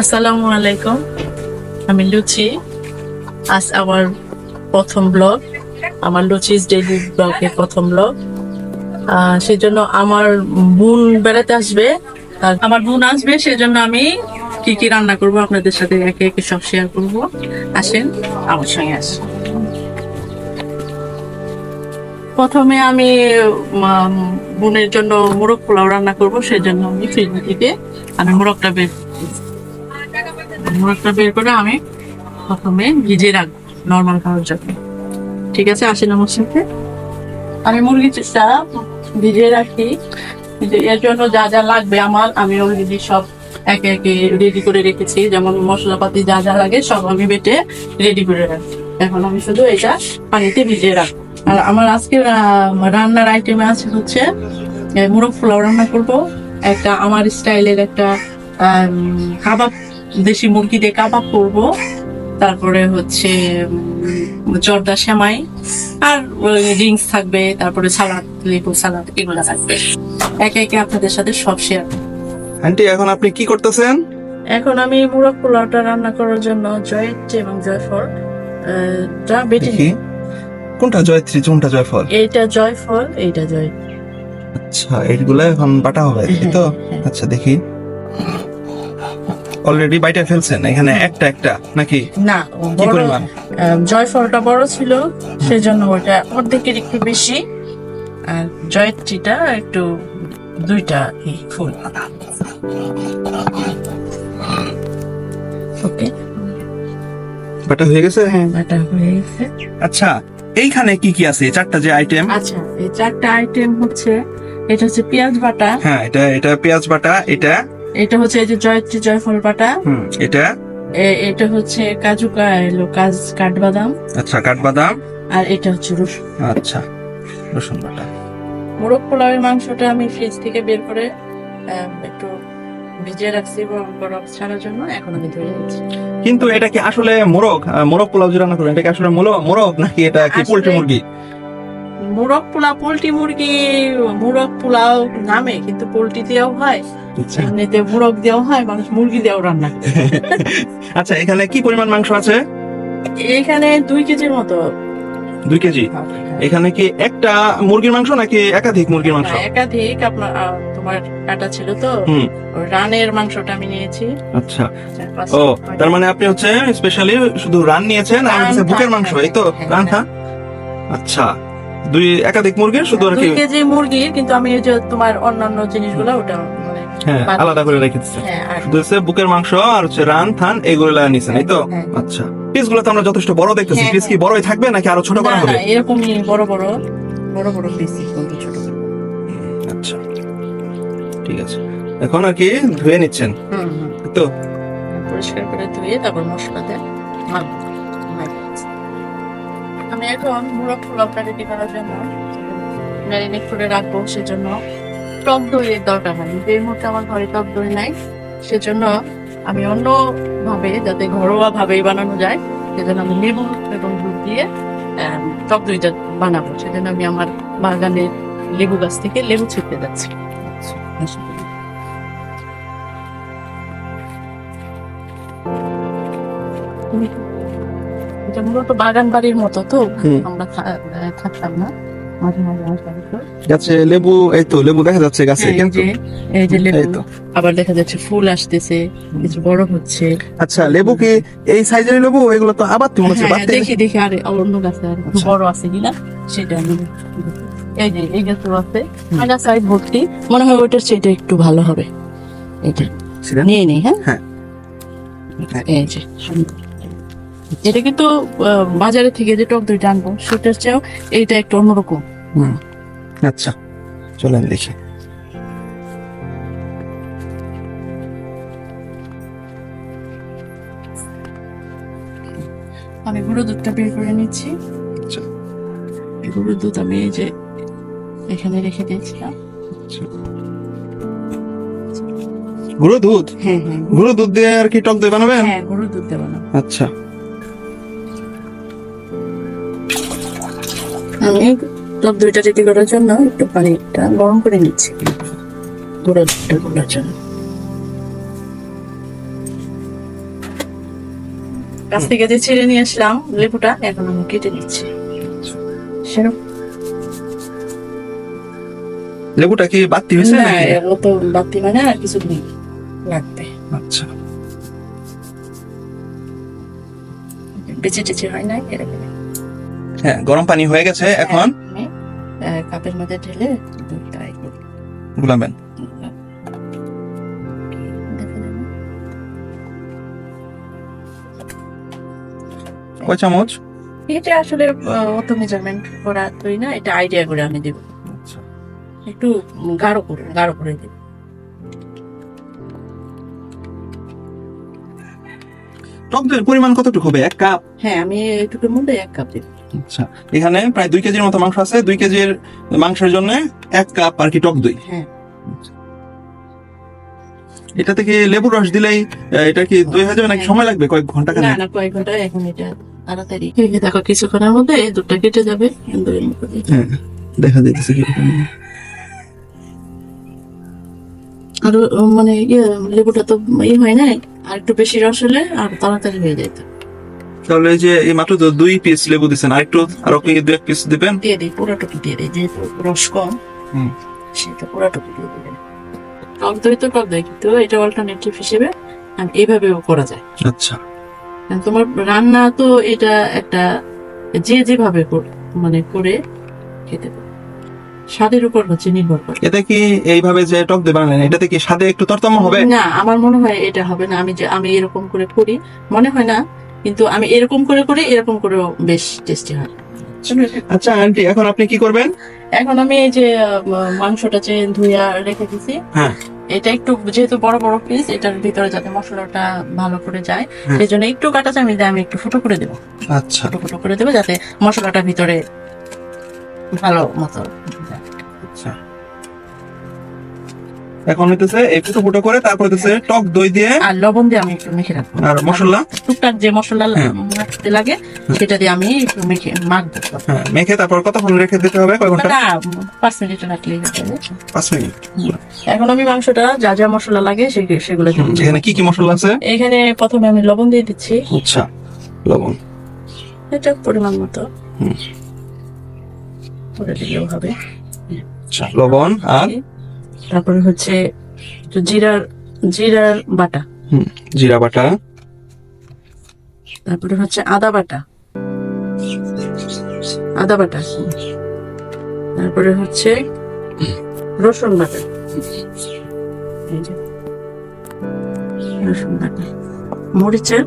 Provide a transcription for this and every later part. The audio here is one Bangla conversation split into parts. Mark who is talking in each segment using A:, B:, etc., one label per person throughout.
A: আসসালামু আলাইকুম আমি লুচি আজ আমার প্রথম ব্লগ আমার লুচিস ডেইলি ব্লগের প্রথম ব্লগ সেই জন্য আমার বোন বেড়াতে আসবে। আমার বোন আসবে, সেজন্য আমি কি কি রান্না করব আপনাদের সাথে একে একে সব শেয়ার করব। আসেন, আমার সঙ্গে আসেন। প্রথমে আমি বোনের জন্য মোরগ পোলাও রান্না করব সেই জন্য আমি ফ্রিজ থেকে আমি মোরগটা বের মোরগটা বের করে আমি প্রথমে ভিজিয়ে রাখব নর্মাল খাওয়ার জন্য। ঠিক আছে, আসেন আমার সাথে। আমি মুরগিটা ভিজিয়ে রাখি। এর জন্য যা যা লাগবে আমার, আমি অলরেডি সব একে একে রেডি করে রেখেছি। যেমন মশলাপাতি যা যা লাগে সব আমি বেটে রেডি করে রাখি। এখন আমি শুধু এটা পানিতে ভিজিয়ে রাখব। আর আমার আজকে রান্নার আইটেমে আছে হচ্ছে মোরগ পোলাও রান্না করব। একটা আমার স্টাইলের একটা কাবাব দেশি মুরগি দিয়ে কাবাব করব। তারপরে হচ্ছে জর্দা সেমাই আর ড্রিঙ্কস থাকবে তারপরে সালাদ লেবু সালাদ এগুলো থাকবে। একে একে আপনাদের সাথে সব শেয়ার
B: আন্টি এখন আপনি কি করতেছেন?
A: এখন আমি মোরগ পোলাওটা রান্না করার জন্য জয়েট এবং জয়ফল টা বেটে
B: কোনটা জয়ত্রী কোনটা জয়ফল?
A: এইটা জয়ফল এইটা জয়
B: আচ্ছা এইগুলা এখন বাটা হবে তাই তো?
A: হ্যাঁ।
B: আচ্ছা দেখি। অলরেডি বাইটা ফেলছেন? এখানে একটা একটা নাকি?
A: না
B: কি পরিমাণ?
A: জয়ফলটা বড় ছিল সেজন্য ওটা অর্ধেকের একটু বেশি। আর জয়ত্রীটা একটু দুইটা এই ফুল। ওকে
B: বাটা হয়ে গেছে?
A: হ্যাঁ এটা হয়ে গেছে।
B: আচ্ছা এইখানে কি কি আছে? চারটা যে আইটেম
A: আচ্ছা এই চারটা আইটেম হচ্ছে এটা হচ্ছে পেঁয়াজ বাটা।
B: হ্যাঁ এটা এটা পেঁয়াজ বাটা এটা
A: এটা হচ্ছে এই যে জয়ত্রী জয়ফল বাটা
B: এটা?
A: এটা হচ্ছে কাজু এলো কাজ কাঠবাদাম।
B: আচ্ছা কাঠবাদাম?
A: আর এটা হচ্ছে রসুন।
B: আচ্ছা রসুন বাটা।
A: মোরগ পোলাওয়ের মাংসটা আমি ফ্রিজ থেকে বের করে একটু ভিজিয়ে রাখছি বরফ ছাড়ার জন্য এখন আমি ধুয়ে নিচ্ছি।
B: কিন্তু এটা কি আসলে মোরগ? মোরগ পোলাও যে রান্না করেন এটা কি আসলে মোরগ মোরগ নাকি এটা কি পোল্ট্রি মুরগি?
A: মোরগ পোলাও পোলট্রি মুরগি মোরগ পোলাও নামে কিন্তু পোলট্রি দিয়েও হয়। এমনিতে মোরগ দিয়েও হয় মানুষ মুরগি দিয়েও রান্না করে।
B: আচ্ছা এখানে কি পরিমাণ মাংস আছে?
A: এখানে দুই কেজির মতো।
B: দুই কেজি? এখানে কি একটা মুরগির মাংস নাকি একাধিক মুরগির মাংস?
A: একাধিক। আপনার তোমার কাটা ছিল তো। রানের মাংসটা আমি নিয়েছি।
B: আচ্ছা। ও তার মানে আপনি হচ্ছে স্পেশালি শুধু রান নিয়েছেন আর হচ্ছে বুকের মাংস এই তো?
A: হ্যাঁ,
B: রান
A: হ্যাঁ।
B: হ্যাঁ আচ্ছা। দুই একাধিক মুরগির শুধু আর কি?
A: কেজি মুরগি কিন্তু আমি যে তোমার অন্যান্য জিনিসগুলো ওটা মানে
B: হ্যাঁ আলাদা করে রেখেছি।
A: হ্যাঁ
B: শুধু হচ্ছে বুকের মাংস আর হচ্ছে রান থান এগুলো নিছেন এই তো?
A: হ্যাঁ।
B: আচ্ছা। পিসগুলো তো আমরা যথেষ্ট বড় দেখতেছি। পিস কি বড়ই থাকবে নাকি আরও ছোট করা হবে?
A: এরকমই বড় বড় বড় বড় পিস ছোট।
B: আচ্ছা। ঠিক আছে। এখন আর কি ধুয়ে নিচ্ছেন। তো?
A: পরিষ্কার করে ধুয়ে তারপর মশলা দেয় আমি এখন মুরগ পোলাওটা রেডি করার জন্য ম্যারিনেট করে রাখব সেজন্য। টক দইয়ের দরকার হয় এই মুহূর্তে আমার ঘরে টক দই নাই। সেজন্য আমি অন্য ভাবে যাতে ঘরোয়া ভাবেই বানানো যায় সেজন্য আমি লেবু এবং দুধ দিয়ে টক দইটা বানাবো। সেজন্য আমি আমার বাগানের লেবু গাছ থেকে লেবু ছিটতে যাচ্ছি। এটা মূলত বাগান বাড়ির মতো তো? আমরা থাকতাম না। মাঝে মাঝে
B: গাছে লেবু এই তো লেবু দেখা যাচ্ছে গাছে
A: হ্যাঁ,
B: কিন্তু।
A: এই যে লেবু। আবার দেখা যাচ্ছে ফুল আসতেছে কিছু বড় হচ্ছে।
B: আচ্ছা লেবু কি এই সাইজের লেবু? এগুলো তো আবার মনে হচ্ছে
A: হ্যাঁ, দেখি দেখি আর অন্য গাছে আর
B: আচ্ছা।
A: বড় আছে কিনা সেটা আমি এই যে এই গাছও আছে। সাইড ভর্তি। মনে হয় ওইটার সেটা একটু ভালো হবে।
B: ছিলেন?
A: নিয়ে নেই হ্যাঁ?
B: হ্যাঁ।
A: এই যে এটা কিন্তু বাজারে থেকে যে টক দইটা আনব সেটার চেয়েও এইটা একটু অন্যরকম।
B: হুম। আচ্ছা চলেন দেখি।
A: আমি গুঁড়ো দুধটা বের করে নিচ্ছি।
B: আচ্ছা।
A: গুঁড়ো দুধ আমি এই যে এখানে রেখে দিয়েছিলাম।
B: আচ্ছা। গুঁড়ো দুধ?
A: হ্যাঁ হ্যাঁ।
B: গুঁড়ো দুধ দিয়ে আর কি টক দই বানাবেন?
A: হ্যাঁ গুঁড়ো দুধ দেবো না
B: আচ্ছা।
A: আমি দইটা রেডি করার জন্য একটু পানিটা গরম করে নিচ্ছি। গুঁড়ো দুধটা গোলার জন্য। গাছ থেকে যে ছিঁড়ে নিয়ে আসলাম লেবুটা এখন আমি কেটে নিচ্ছি। সেরকম।
B: লেবুটা কি বাড়তি হয়েছে
A: না এগুলো তো বাতি মানে আর কিছু দিন লাগবে।
B: আচ্ছা।
A: বেঁচে টেচে হয় না এরকম
B: হ্যাঁ গরম পানি হয়ে গেছে এখন।
A: আমি, কাপের মধ্যে ঢেলে দুধটা এই
B: গুলাবেন? কয় চামচ?
A: এটা আসলে অত মেজারমেন্ট করা তুই না এটা আইডিয়া করে আমি দেব।
B: আচ্ছা।
A: একটু গাঢ় করে গাঢ় করে দেব।
B: টক দইয়ের পরিমাণ কতটুকু হবে? এক কাপ?
A: হ্যাঁ আমি এটুকুর মধ্যে এক কাপ দেব।
B: আচ্ছা এখানে প্রায় দুই কেজির মতো মাংস আছে। দুই কেজির মাংসের জন্য এক কাপ আর কি টক দই।
A: হ্যাঁ।
B: এটা থেকে লেবুর রস দিলেই এটা কি দই হয়ে যাবে নাকি সময় লাগবে? কয়েক ঘণ্টা
A: না না কয়েক ঘণ্টা এখন এটা তাড়াতাড়ি। দেখো কিছুক্ষণের মধ্যে দুধটা কেটে যাবে।
B: হ্যাঁ দেখা যাইতেছে
A: আর মানে ইয়ে লেবুটা তো ইয়ে হয় না আর একটু বেশি রস হলে আর তাড়াতাড়ি হয়ে যেত
B: তাহলে যে এই মাত্র তো দুই পিস লেবু দিচ্ছেন আর একটু আরও কি দু এক পিস দিবেন?
A: দিয়ে দিই পুরোটুকু দিয়ে দিই যেহেতু রস কম
B: হুম।
A: সেটা পুরোটুকু দিয়ে দিবেন টক দই তো টক দই কিন্তু এটা অল্টারনেটিভ হিসেবে এইভাবেও করা যায়।
B: আচ্ছা।
A: তোমার রান্না তো এটা একটা যে যেভাবে মানে করে খেতে পারে। স্বাদের উপর হচ্ছে নির্ভর করে।
B: এটা কি এইভাবে যে টক দই বানালেন এটাতে কি স্বাদে একটু তরতম হবে?
A: না আমার মনে হয় এটা হবে না। আমি যে আমি এরকম করে করি মনে হয় না কিন্তু আমি এরকম করে করে এরকম করেও বেশ টেস্টি হয়।
B: আচ্ছা আন্টি এখন আপনি কি করবেন?
A: এখন আমি এই যে মাংসটা যে ধুইয়া রেখে দিছি
B: হ্যাঁ।
A: এটা একটু যেহেতু বড় বড় পিস এটার ভিতরে যাতে মশলাটা ভালো করে যায়
B: হ্যাঁ।
A: সেই জন্য একটু কাটা চামি দিয়ে আমি একটু ফুটো করে দেবো।
B: আচ্ছা।
A: ফুটো ফুটো করে দেবো যাতে মশলাটা ভিতরে ভালো মতো যায়।
B: এখন হইতেছে এই ফুটো ফুটো করে তারপর হইতেছে টক দই দিয়ে
A: আর লবণ দিয়ে আমি একটু মেখে রাখব।
B: আর মশলা?
A: টুকটাক যে মশলা
B: হ্যাঁ।
A: মাখতে লাগে সেটা দিয়ে আমি একটু মেখে মাখবো।
B: হ্যাঁ মেখে তারপর কতক্ষণ রেখে দিতে হবে? কয় ঘণ্টা?
A: না পাঁচ মিনিট রাখলেই যাবে।
B: পাঁচ মিনিট।
A: এখন আমি মাংসটা যা যা মশলা লাগে সেগুলো।
B: এখানে কি কি মশলা আছে?
A: এখানে প্রথমে আমি লবণ দিয়ে দিচ্ছি।
B: আচ্ছা লবণ।
A: এটা পরিমাণ মতো।
B: হুম।
A: করে দিলেও হবে।
B: আচ্ছা লবণ আর
A: তারপরে হচ্ছে জিরার জিরার বাটা।
B: হুম, জিরা বাটা।
A: তারপরে হচ্ছে আদা বাটা। আদা বাটা। তারপরে হচ্ছে রসুন বাটা। রসুন বাটা। মরিচের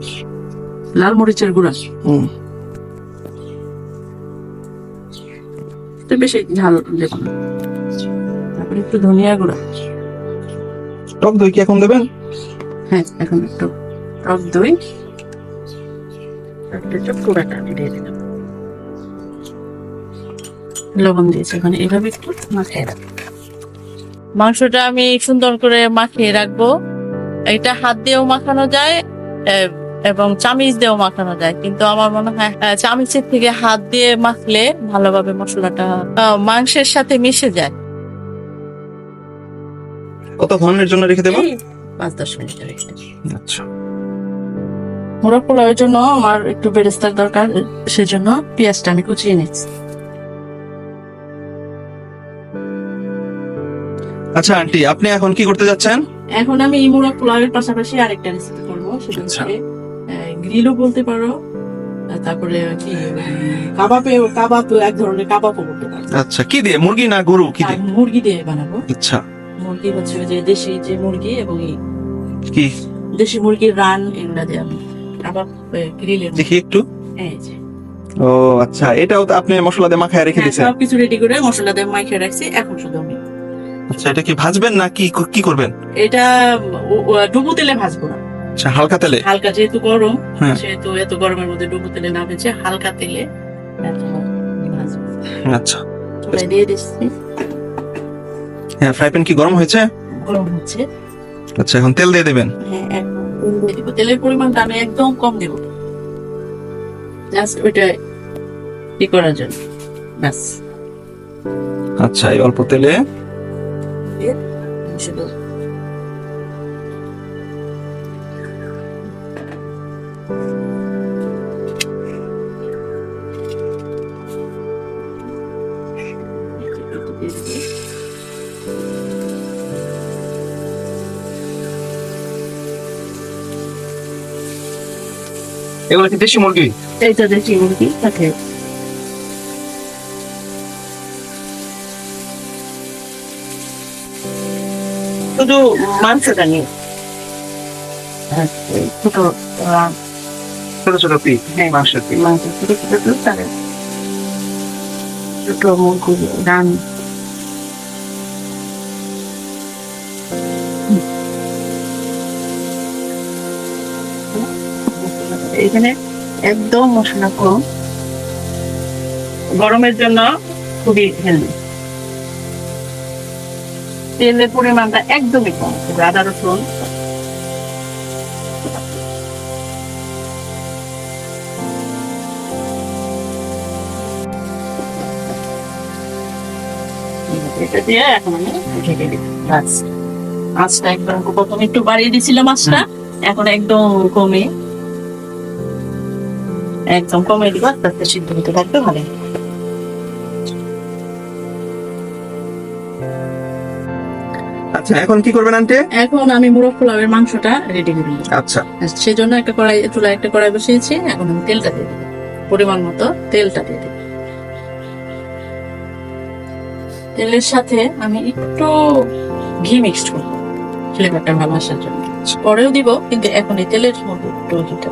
A: লাল মরিচের গুঁড়া। বেশি ঝাল দেব না। তারপরে একটু ধনিয়া গুঁড়া।
B: টক দই কি এখন দেবেন?
A: হ্যাঁ এখন একটু টক দই লবণ দিয়েছি এখন এভাবে একটু মাখিয়ে রাখব। মাংসটা আমি সুন্দর করে মাখিয়ে রাখব। এটা হাত দিয়েও মাখানো যায় এবং চামিচ দিয়েও মাখানো যায় কিন্তু আমার মনে হয় চামিচের থেকে হাত দিয়ে মাখলে ভালোভাবে মশলাটা মাংসের সাথে মিশে যায়।
B: কতক্ষণের জন্য রেখে দেবো?
A: পাঁচ দশ মিনিট রেখে
B: আচ্ছা।
A: মোরগ পোলাওয়ের জন্য আমার একটু বেরেস্তার দরকার সেজন্য পেঁয়াজটা আমি কুচিয়ে নিচ্ছি।
B: আচ্ছা আন্টি আপনি এখন কি করতে যাচ্ছেন?
A: এখন আমি এই পোলাওয়ের পাশাপাশি আরেকটা রেসিপি করব সেটা
B: আচ্ছা।
A: হচ্ছে গ্রিলও বলতে পারো তারপরে কি কাবাবে কাবাব এক ধরনের কাবাবও বলতে পারো।
B: আচ্ছা কি দিয়ে? মুরগি না গরু? কি দিয়ে?
A: মুরগি দিয়ে বানাবো।
B: আচ্ছা।
A: মুরগি হচ্ছে যে দেশি যে মুরগি এবং
B: কি?
A: দেশি মুরগির রান এগুলা দিয়ে গ্রিলের
B: দেখি একটু। ও আচ্ছা এটাও তো আপনি মশলা দিয়ে মাখায় রেখে
A: হ্যাঁ,
B: দিয়েছেন?
A: সবকিছু রেডি করে মশলা দিয়ে মাইখে রাখছি এখন শুধু আমি।
B: আচ্ছা এটা কি ভাজবেন না কি কি করবেন?
A: এটা ডুবো তেলে ভাজবো না।
B: আচ্ছা হালকা তেলে?
A: হালকা যেহেতু গরম
B: হ্যাঁ।
A: সেহেতু এত গরমের মধ্যে ডুবো তেলে না ভেজে হালকা তেলে
B: আচ্ছা।
A: দিয়ে দিচ্ছি।
B: হ্যাঁ ফ্রাই প্যান কি গরম হয়েছে?
A: গরম হচ্ছে।
B: আচ্ছা এখন তেল দিয়ে দেবেন?
A: হ্যাঁ তেলের পরিমাণটা আমি একদম কম দেব। জাস্ট ওইটা কি করার জন্য। ব্যাস।
B: আচ্ছা এই অল্প তেলে।
A: শুধু
B: এগুলো কি দেশি মুরগি?
A: এইটা দেশি মুরগি সাথে শুধু মাংসটা নিয়ে। হ্যাঁ, ছোট
B: ছোট ছোট পিস। মাংসের পিস
A: মাংস ছোট ছোট ছোট মুরগি রান এখানে একদম মশলা কম। গরমের জন্য খুবই হেলদি তেলের পরিমাণটা একদমই কম আদা রসুন। এটা দিয়ে এখন আমি ঢেকে দিই মাছটা একদম প্রথমে একটু বাড়িয়ে দিয়েছিলাম মাছটা এখন একদম কমে। একদম কমে দিব আস্তে আস্তে সিদ্ধ হতে থাকবে ভালো।
B: আচ্ছা এখন কি করবেন আন্টি?
A: এখন আমি মুরগ পোলাওয়ের মাংসটা রেডি করে
B: আচ্ছা।
A: সেই জন্য একটা কড়াই চুলায় একটা কড়াই বসিয়েছি এখন আমি তেলটা দিয়ে পরিমাণ মতো তেলটা দিয়ে দেবো তেলের সাথে আমি একটু ঘি মিক্সড করব। ফ্লেভারটা ভালো আসার জন্য। পরেও দিব কিন্তু এখন এই তেলের মধ্যে একটু ঘিটা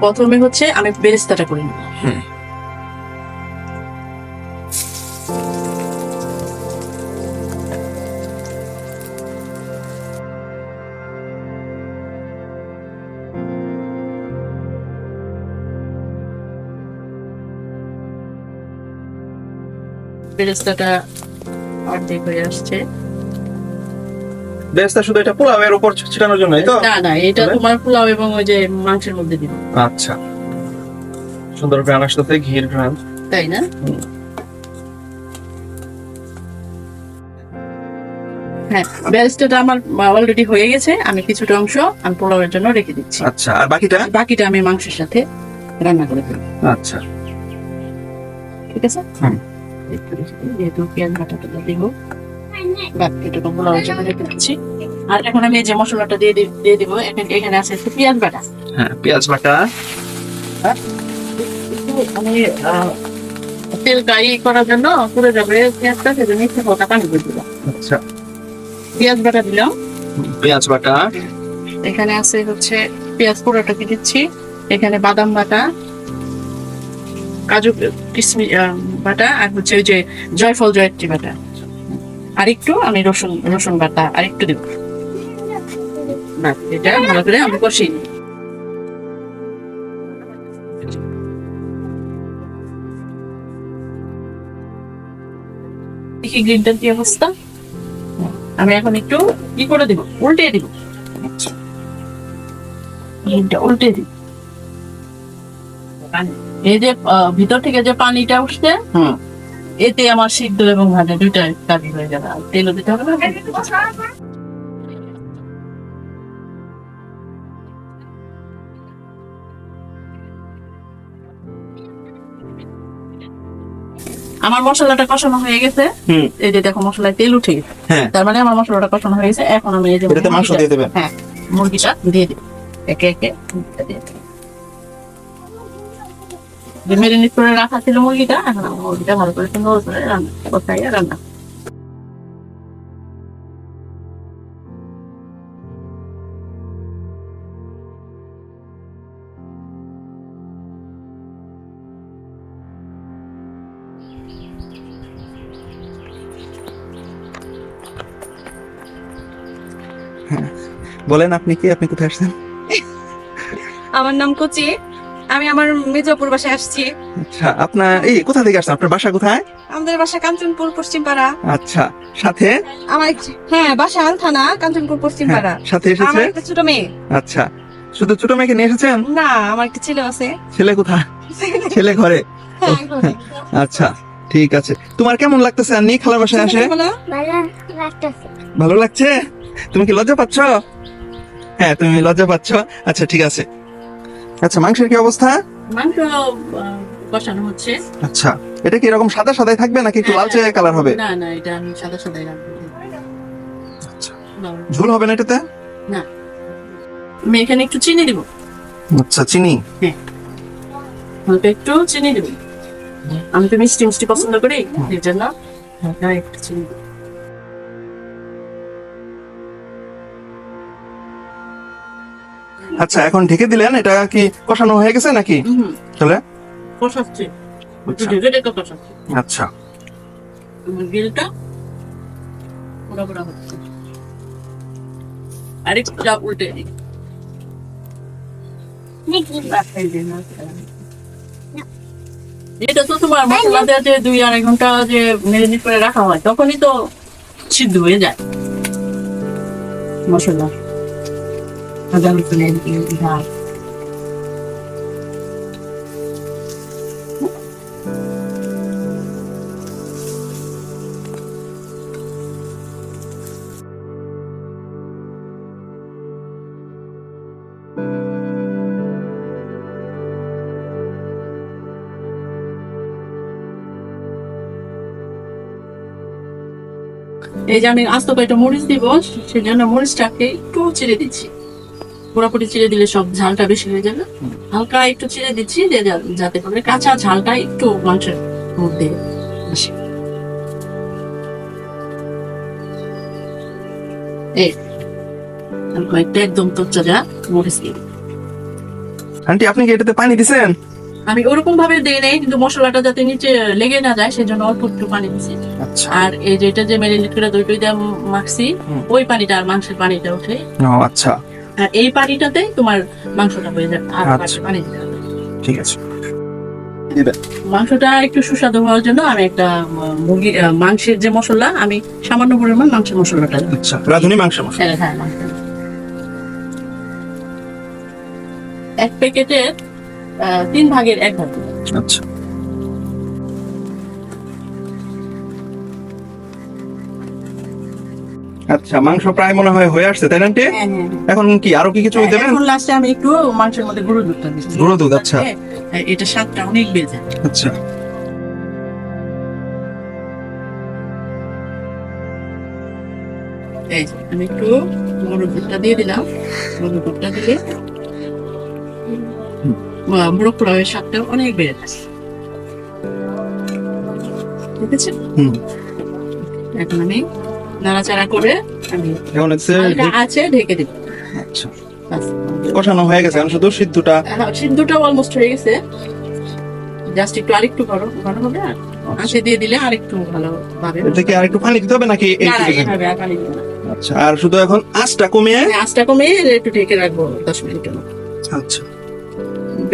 A: প্রথমে হচ্ছে আমি বেরেস্তাটা করে
B: হুম।
A: বেরেস্তাটা অর্ধেক হয়ে আসছে
B: বেরেস্তা শুধু এটা পোলাওয়ের উপর ছিটানোর জন্য তো?
A: না না এটা তোমার পোলাও এবং ওই যে মাংসের মধ্যে দিব।
B: আচ্ছা। সুন্দর গ্রান ঘির গ্রান
A: তাই না? হ্যাঁ ব্যারিস্টাটা আমার অলরেডি হয়ে গেছে আমি কিছুটা অংশ আমি পোলাওয়ের জন্য রেখে দিচ্ছি।
B: আচ্ছা আর বাকিটা?
A: বাকিটা আমি মাংসের সাথে রান্না করে ফেলব।
B: আচ্ছা।
A: ঠিক আছে?
B: হুম।
A: যেহেতু পেঁয়াজ বাটাটা দিব। জন্য রেখে দিচ্ছি আর এখন আমি এই যে মশলাটা দিয়ে দিয়ে দিব এখানে আছে একটু পেঁয়াজ বাটা।
B: হ্যাঁ পেঁয়াজ বাটা।
A: আমি করার জন্য পুড়ে যাবে পেঁয়াজটা সেজন্য একটু হালকা পানি দিয়ে দিলাম।
B: আচ্ছা।
A: পেঁয়াজ বাটা দিলাম।
B: পেঁয়াজ বাটা।
A: এখানে আছে হচ্ছে পেঁয়াজ পোড়াটাকে দিচ্ছি। এখানে বাদাম বাটা কাজু কিশমিশ বাটা আর হচ্ছে ওই যে জয়ফল জয়ত্রী বাটা। আর একটু আমি রসুন রসুন বাটা আর একটু এটা ভালো করে আমি কষিয়ে। দেখি গ্রিনটার কি অবস্থা। আমি এখন একটু কি করে দিব, উল্টে দিব। এইটা উল্টে দিই। এই যে ভিতর থেকে যে পানিটা উঠছে,
B: হুম।
A: এতে আমার সিদ্ধ এবং ভাজা দুইটা কাজই হয়ে যাবে। আর তেলও দিতে হবে না। আমার মশলাটা কষানো হয়ে গেছে। এই যে দেখো মশলায় তেল উঠে গেছে।
B: হ্যাঁ।
A: তার মানে আমার মশলাটা কষানো হয়ে গেছে। এখন আমি এই যে
B: মাংস
A: মুরগিটা-
B: দিয়ে দেবেন?
A: হ্যাঁ মুরগিটা দিয়ে দিই। একে একে দিয়ে যে মেরিনেট করে রাখা ছিল মুরগিটা এখন মুরগিটা ভালো করে সুন্দর করে রান্না বসাইয়া রান্না
B: বলেন আপনি কি? আপনি কোথায় আসছেন?
C: আমার নাম কচি। আমি আমার মির্জাপুর বাসায় আসছি।
B: আচ্ছা আপনার এই কোথা থেকে আসছেন? আপনার বাসা কোথায়?
C: আমাদের বাসা কাঞ্চনপুর পশ্চিম পাড়া।
B: আচ্ছা সাথে?
C: আমার হ্যাঁ বাসা থানা কাঞ্চনপুর পশ্চিম
B: হ্যাঁ,
C: পাড়া।
B: সাথে এসেছে?
C: আমার একটা ছোট মেয়ে।
B: আচ্ছা শুধু ছোট মেয়েকে নিয়ে এসেছেন?
C: না আমার একটা ছেলে আছে।
B: ছেলে কোথায়? ছেলে ঘরে?
C: হ্যাঁ, ঘরে।
B: আচ্ছা ঠিক আছে। তোমার কেমন লাগতেছে? আন্নি খালার বাসায় আসে। ভালো লাগছে? তুমি কি লজ্জা পাচ্ছ? হ্যাঁ তুমি লজ্জা পাচ্ছ। আচ্ছা ঠিক আছে। আচ্ছা মাংসের কি অবস্থা?
A: মাংস কষানো হচ্ছে।
B: আচ্ছা এটা কি এরকম সাদা সাদাই থাকবে নাকি একটু লালচে কালার হবে?
A: না না এটা আমি সাদা সাদাই রাখব।
B: আচ্ছা ঝোল হবে না এটাতে?
A: না। আমি এখানে একটু চিনি দিব।
B: আচ্ছা চিনি?
A: হালকা একটু চিনি দিব। আমি তো মিষ্টি মিষ্টি পছন্দ করি এর জন্য একটু চিনি দিব।
B: আচ্ছা এখন ঢেকে দিলেন এটা কি কষানো হয়ে গেছে নাকি? তাহলে?
A: কষাচ্ছি।
B: আচ্ছা। আচ্ছা।
A: হচ্ছে উল্টে দিই। এটা তো তোমার মশলা দেওয়া যে দুই আড়াই ঘণ্টা যে করে রাখা হয় তখনই তো সিদ্ধ হয়ে যায়। মশলা। এই যে আমি আস্ত কয়েকটা মরিচ দিব সেই জন্য মরিচটাকে একটু চিড়ে দিচ্ছি। পুরোপুরি চিড়ে দিলে সব ঝালটা বেশি হয়ে যাবে। হালকা একটু চিড়ে দিচ্ছি যাতে করে কাঁচা ঝালটা একটু মাংসের মধ্যে আসে। এই কয়েকটা একদম তরচাজা মরিচ দিই।
B: আন্টি আপনি কি এটাতে পানি দিছেন?
A: আমি ওরকম ভাবে দিই নাই কিন্তু মশলাটা যাতে নিচে লেগে না যায় সেজন্য অল্প একটু পানি দিচ্ছি
B: আচ্ছা।
A: আর এই যেটা যে ম্যারিনেট করে দই দিয়ে মাখছি ওই পানিটা আর মাংসের পানিটা উঠে।
B: আচ্ছা।
A: আর এই পানিটাতেই তোমার মাংসটা হয়ে যাবে আর
B: আচ্ছা।
A: পানি দিতে হবে।
B: ঠিক আছে।
A: মাংসটা একটু সুস্বাদু হওয়ার জন্য আমি একটা মুরগি মাংসের যে মশলা আমি সামান্য পরিমাণ মাংসের মশলাটা।
B: আচ্ছা রাঁধুনি মাংস মশলা।
A: হ্যাঁ হ্যাঁ এক প্যাকেটের আহ, তিন ভাগের এক ভাগ।
B: আচ্ছা। আচ্ছা মাংস প্রায় মনে হয় হয়ে আসছে তাই না আন্টি?
A: হ্যাঁ, হ্যাঁ, হ্যাঁ।
B: এখন কি আরও কি কিছু দেবেন?
A: এখন লাস্টে আমি একটু মাংসের মধ্যে গুঁড়ো দুধটা দিচ্ছি।
B: গুঁড়ো দুধ, আচ্ছা।
A: এটা স্বাদটা অনেক যায়
B: আচ্ছা।
A: এই আমি একটু গরুর দুধটা দিয়ে দিলাম। গরুর দুধটা দিলে মোরগ পোলাওয়ের স্বাদটা অনেক বেড়ে যায়। ঠিক আছে
B: হুম।
A: এখন আমি নাড়াচাড়া করে আমি
B: এখন হচ্ছে
A: আছে ঢেকে দিব।
B: আচ্ছা। কষানো হয়ে গেছে এখন শুধু সিদ্ধটা।
A: হ্যাঁ, সিদ্ধটা অলমোস্ট হয়ে গেছে। জাস্ট একটু আরেকটু করো ভালো হবে আর আঁচে দিয়ে দিলে আরেকটু ভালো ভাবে
B: এতে কি আর পানি দিতে হবে নাকি?
A: এইভাবে আর পানি
B: আচ্ছা আর শুধু এখন আঁচটা কমিয়ে?
A: মানে আঁচটা কমিয়ে একটু ঢেকে রাখব দশ মিনিটের মতো।
B: আচ্ছা।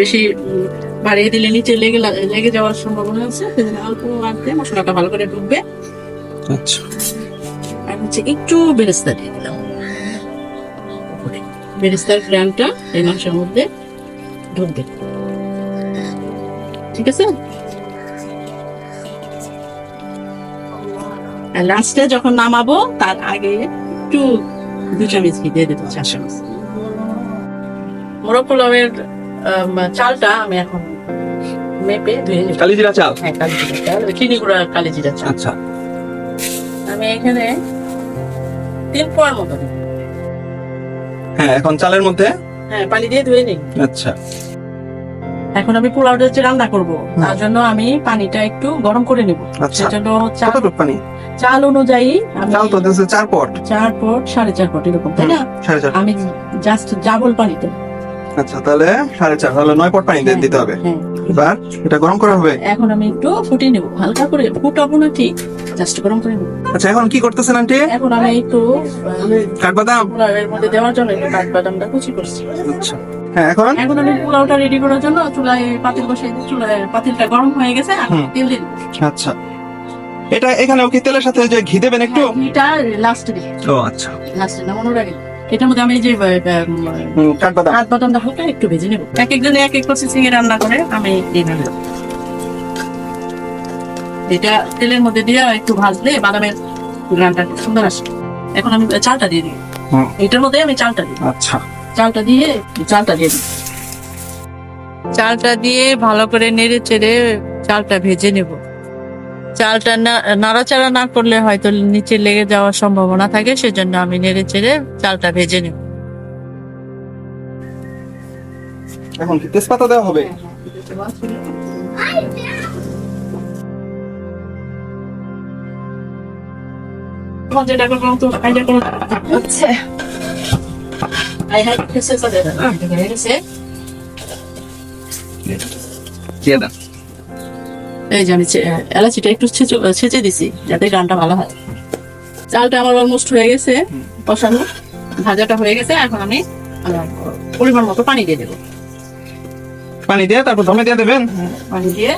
A: বেশি বাড়িয়ে দিলে নিচে লেগে লেগে যাওয়ার সম্ভাবনা আছে অল্প আঁচে মশলাটা ভালো করে ঢুকবে
B: আচ্ছা।
A: হচ্ছে একটু বেরেস্তা দিয়ে দিলাম। বেরেস্তার গ্রামটা এই মাংসের মধ্যে ঢুকবে। ঠিক আছে? লাস্টে যখন নামাবো তার আগে একটু দু চামচ ঘি দিয়ে দেবো চার চামচ। মোরগ পোলাওয়ের চালটা আমি এখন মেপে ধুয়ে
B: কালিজিরা চাল?
A: হ্যাঁ কালি জিরা চাল। চিনি গুঁড়া কালি জিরা চাল।
B: আচ্ছা।
A: আমি এখানে তিন পোয়ার মতো
B: হ্যাঁ এখন চালের মধ্যে?
A: হ্যাঁ পানি দিয়ে ধুয়ে নিই।
B: আচ্ছা।
A: এখন আমি পোলাওটা যে রান্না করব। তার জন্য আমি পানিটা একটু গরম করে নেব।
B: আচ্ছা।
A: সেজন্য চাল
B: পানি?
A: চাল অনুযায়ী আমি
B: চাল তো চার পট।
A: চার পট সাড়ে চার পট এরকম তাই না? আমি জাস্ট জাবল পানিতে
B: আচ্ছা তাহলে সাড়ে চার তাহলে নয় পট পানি দিয়ে দিতে হবে।
A: হ্যাঁ।
B: এবার এটা গরম করা হবে?
A: এখন আমি একটু ফুটিয়ে নেব হালকা করে ফুটাবো না ঠিক জাস্ট গরম করে নেব।
B: আচ্ছা এখন কি করতেছেন আন্টি?
A: এখন আমি একটু
B: কাঠবাদাম
A: পোলাওয়ের মধ্যে দেওয়ার জন্য একটু কাঠবাদামটা কুচি করছি।
B: আচ্ছা। হ্যাঁ এখন?
A: এখন আমি পোলাওটা রেডি করার জন্য চুলায় পাতিল বসিয়ে। চুলায় পাতিলটা গরম হয়ে গেছে তেল দিন
B: আচ্ছা। এটা এখানেও কি তেলের সাথে যে ঘি দেবেন একটু?
A: এটা লাস্টে দিই
B: ও আচ্ছা।
A: লাস্টে নামানোর আগে। এটার মধ্যে আমি যে
B: হুম,
A: হাত বাদামটা হালকা একটু ভেজে নেব। এক একজনে এক এক প্রসেসিং এ রান্না করে আমি এইভাবে এটা তেলের মধ্যে দিয়ে একটু ভাজলে বাদামের গ্রানটা সুন্দর আসে। এখন আমি চালটা দিয়ে দিই। এটার মধ্যে আমি চালটা দিই।
B: আচ্ছা।
A: চালটা দিয়ে চালটা দিয়ে দিই। চালটা দিয়ে ভালো করে নেড়ে চেড়ে চালটা ভেজে নেব। চালটা না- নাড়াচাড়া না করলে হয়তো নিচে লেগে যাওয়ার সম্ভাবনা থাকে সেজন্য আমি নেড়ে চেড়ে চালটা ভেজে নেব।
B: এখন কি তেজপাতা দেওয়া হবে?
A: আচ্ছা। এই যে আমি এলাচিটা একটু ছেঁচে দিছি যাতে গানটা ভালো হয়। চালটা আমার অলমোস্ট হয়ে গেছে কষানো। ভাজাটা হয়ে গেছে এখন আমি পরিমাণ মতো পানি দিয়ে দেবো।
B: পানি দিয়ে তারপর দমে দিয়ে দেবেন?
A: পানি দিয়ে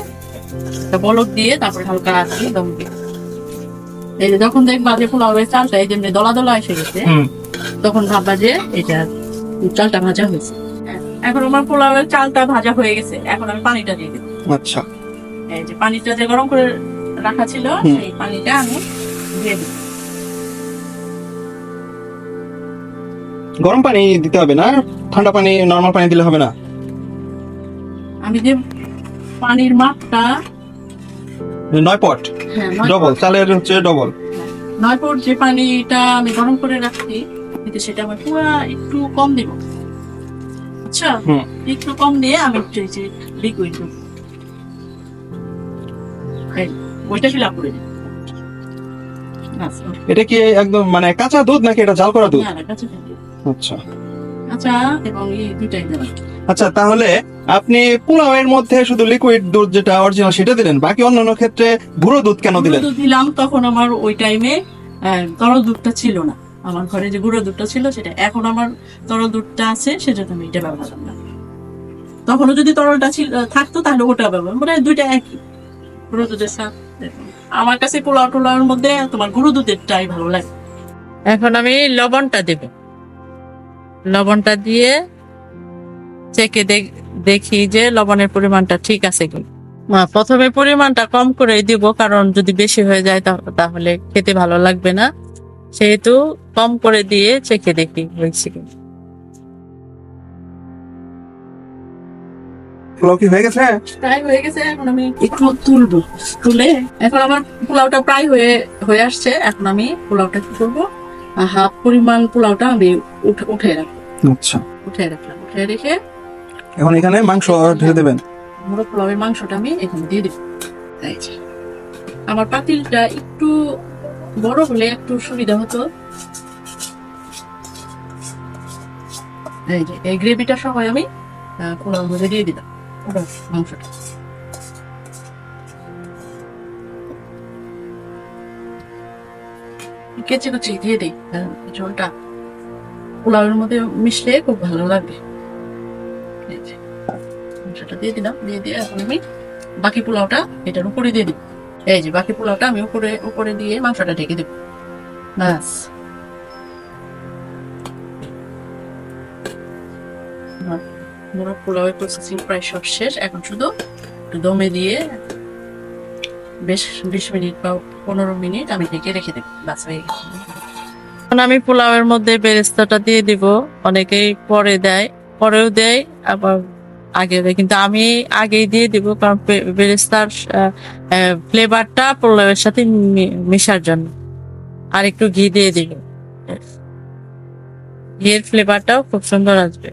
A: বলক দিয়ে তারপরে হালকা দিয়ে দম দিয়ে। এই যে যখন দেখবা যে পোলাওয়ের চালটা এই যেমনি দলা দলা এসে গেছে তখন ভাববা যে এটা চালটা ভাজা হয়েছে। এখন আমার পোলাওয়ের চালটা ভাজা হয়ে গেছে এখন আমি পানিটা দিয়ে দেবো।
B: আচ্ছা।
A: এই যে পানিটা যে গরম করে রাখা ছিল সেই পানিটা আমি দিয়ে দিই।
B: গরম পানি দিতে হবে না? ঠান্ডা পানি নরমাল পানি দিলে হবে না?
A: আমি যে পানির মাপটা
B: নয় পট?
A: হ্যাঁ
B: ডবল
A: পট-
B: চালের হচ্ছে ডবল
A: নয় পট যে পানিটা আমি গরম করে রাখছি কিন্তু সেটা আমি পুরো একটু কম দিব। আচ্ছা? একটু কম দিয়ে আমি একটু লিকুইড দেবো ওইটা ফিল আপ করে দিই
B: এটা কি একদম মানে কাঁচা দুধ নাকি এটা জাল করা দুধ। আচ্ছা।
A: আচ্ছা এবং এই
B: আচ্ছা তাহলে আপনি পোলাওয়ের মধ্যে শুধু লিকুইড দুধ যেটা অরিজিনাল সেটা দিলেন বাকি অন্যান্য ক্ষেত্রে গুঁড়ো দুধ কেন দিলেন?
A: দিলাম তখন আমার ওই টাইমে তরল দুধটা ছিল না। আমার ঘরে যে গুঁড়ো দুধটা ছিল সেটা এখন আমার তরল দুধটা আছে সেটা আমি এটা ব্যবহার করলাম। তখনও যদি তরলটা ছিল থাকতো তাহলে ওটা ব্যবহার মানে দুইটা একই। আমার কাছে পোলাও টোলাওর মধ্যে তোমার ভালো লাগে। এখন আমি লবণটা দেব। লবণটা দিয়ে চেকে দেখি যে লবণের পরিমাণটা ঠিক আছে কি প্রথমে পরিমাণটা কম করে দিব, কারণ যদি বেশি হয়ে যায় তাহলে খেতে ভালো লাগবে না। সেহেতু কম করে দিয়ে চেখে দেখি হয়েছে কি
B: পোলাও কি হয়ে গেছে?
A: প্রায় হয়ে গেছে এখন আমি একটু তুলবো তুলে। এখন আমার পোলাওটা প্রায় হয়ে হয়ে আসছে এখন আমি পোলাওটা কি করব? হাফ পরিমাণ পোলাওটা আমি উঠে রাখব।
B: আচ্ছা।
A: উঠে রাখলাম উঠে রেখে
B: এখন এখানে মাংস ঢেলে দেবেন?
A: মোরগ পোলাওয়ের মাংসটা আমি এখানে দিয়ে দিব। এই যে। আমার পাতিলটা একটু বড় হলে একটু সুবিধা হতো। এই যে এই গ্রেভিটা সবাই আমি পোলাওর মধ্যে দিয়ে দিলাম। কেচে কুচি দিয়ে দিই আহ, ঝোলটা। পোলাওয়ের মধ্যে মিশলে খুব ভালো লাগবে। মাংসটা দিয়ে দিলাম দিয়ে দিয়ে এখন আমি বাকি পোলাওটা এটার উপরে দিয়ে দিব এই যে বাকি পোলাওটা আমি উপরে উপরে দিয়ে মাংসটা ঢেকে দেব। ব্যাস। মোরগ পোলাওয়ের প্রসেসিং প্রায় সব শেষ। এখন শুধু দমে দিয়ে বেশ বিশ মিনিট বা পনেরো মিনিট আমি ঢেকে রেখে দেবো। ব্যাস হয়ে এখন আমি পোলাওয়ের মধ্যে বেরেস্তাটা দিয়ে দিব। অনেকেই পরে দেয়, পরেও দেয়, আবার আগে দেয়। কিন্তু আমি আগেই দিয়ে দিব, কারণ বেরেস্তার ফ্লেভারটা পোলাওয়ের সাথে মেশার জন্য। আর একটু ঘি দিয়ে দিব। ঘিয়ের ফ্লেভারটাও খুব সুন্দর আসবে।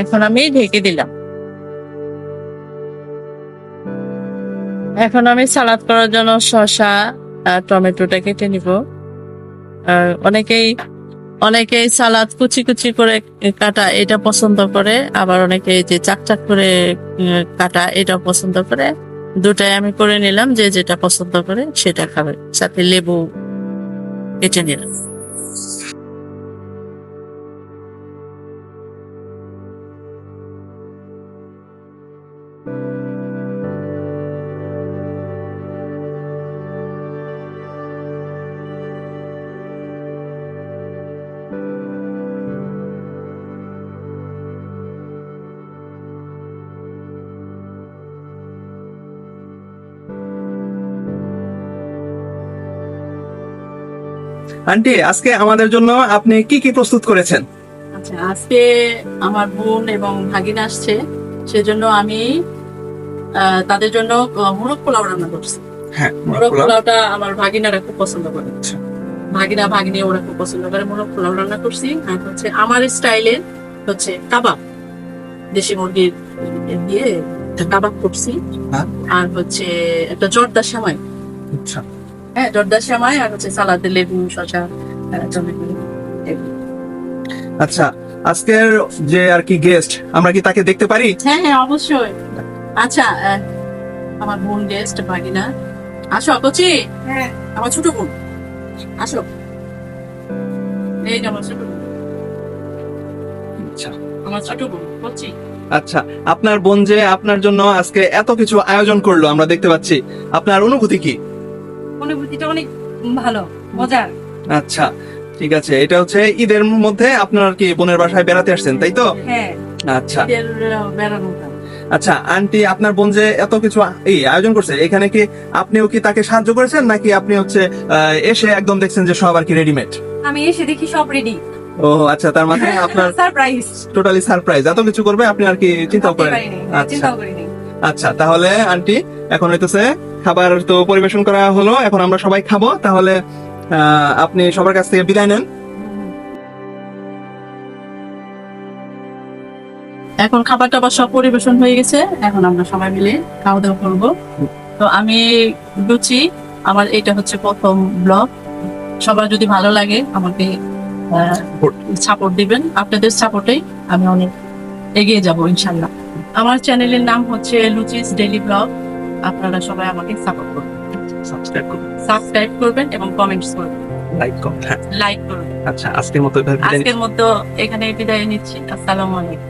A: এখন আমি ঢেকে দিলাম। এখন আমি সালাদ করার জন্য শসা টমেটোটা কেটে নিব। অনেকেই অনেকেই সালাদ কুচি কুচি করে কাটা, এটা পছন্দ করে। আবার অনেকে যে চাক চাক করে কাটা এটা পছন্দ করে। দুটাই আমি করে নিলাম, যে যেটা পছন্দ করে সেটা খাবে। সাথে লেবু কেটে নিলাম।
B: আন্টি আজকে আমাদের জন্য আপনি কি কি প্রস্তুত করেছেন?
A: আচ্ছা আজকে আমার বোন এবং ভাগিনা আসছে সেজন্য আমি তাদের জন্য মোরগ পোলাও রান্না করছি।
B: হ্যাঁ
A: মোরগ পোলাওটা আমার ভাগিনারা খুব পছন্দ করে।
B: আচ্ছা।
A: ভাগিনা ভাগিনী ওরা খুব পছন্দ করে মোরগ পোলাও রান্না করছি। আর হচ্ছে আমার স্টাইলের হচ্ছে কাবাব। দেশি মুরগির দিয়ে একটা কাবাব করছি।
B: হ্যাঁ।
A: আর হচ্ছে একটা জর্দা সেমাই।
B: আচ্ছা।
A: হ্যাঁ জর্দা সেমাই আর হচ্ছে সালাদে লেবু শসা টমেটো
B: আচ্ছা আজকের যে আর কি গেস্ট আমরা কি তাকে দেখতে পারি?
A: হ্যাঁ হ্যাঁ অবশ্যই। আচ্ছা আমার বোন গেস্ট ভাগিনা। আসো কচি
C: হ্যাঁ।
A: আমার ছোট বোন। আসো। এই আমার ছোট বোন।
B: আচ্ছা।
A: আমার ছোট বোন কচি
B: আচ্ছা আপনার বোন যে আপনার জন্য আজকে এত কিছু আয়োজন করল আমরা দেখতে পাচ্ছি। আপনার অনুভূতি কি?
C: অনুভূতিটা অনেক ভালো মজার।
B: আচ্ছা ঠিক আছে। এটা হচ্ছে ঈদের মধ্যে আপনার কি বোনের বাসায় বেড়াতে আসছেন তাই তো?
C: হ্যাঁ।
B: আচ্ছা। আচ্ছা আন্টি আপনার বোন যে এত কিছু এই আয়োজন করছে এখানে কি আপনিও কি তাকে সাহায্য করেছেন নাকি আপনি হচ্ছে এসে একদম দেখছেন যে সব আর কি রেডিমেড
C: আমি এসে দেখি সব রেডি
B: ও আচ্ছা তার মানে আপনার
C: সারপ্রাইজ
B: টোটালি সারপ্রাইজ এত কিছু করবে আপনি আর কি চিন্তাও করেন। আচ্ছা। আচ্ছা তাহলে আন্টি এখন হইতেছে খাবার তো পরিবেশন করা হলো এখন আমরা সবাই খাব তাহলে আপনি সবার কাছ থেকে বিদায় নেন।
A: এখন খাবার টাবার সব পরিবেশন হয়ে গেছে এখন আমরা সবাই মিলে খাওয়া দাওয়া করব। তো আমি রুচি আমার এটা হচ্ছে প্রথম ব্লগ। সবার যদি ভালো লাগে আমাকে সাপোর্ট দিবেন। আপনাদের সাপোর্টেই আমি অনেক এগিয়ে যাব ইনশাল্লাহ। আমার চ্যানেলের নাম হচ্ছে লুচিস ডেইলি ব্লগ। আপনারা সবাই আমাকে সাপোর্ট করবেন।
B: সাবস্ক্রাইব করুন
A: সাবস্ক্রাইব করবেন এবং কমেন্টস করবেন।
B: লাইক করবেন
A: লাইক করবেন।
B: আচ্ছা আজকের মতো।
A: আজকের মতো এখানে বিদায় নিচ্ছি। আসসালামু আলাইকুম।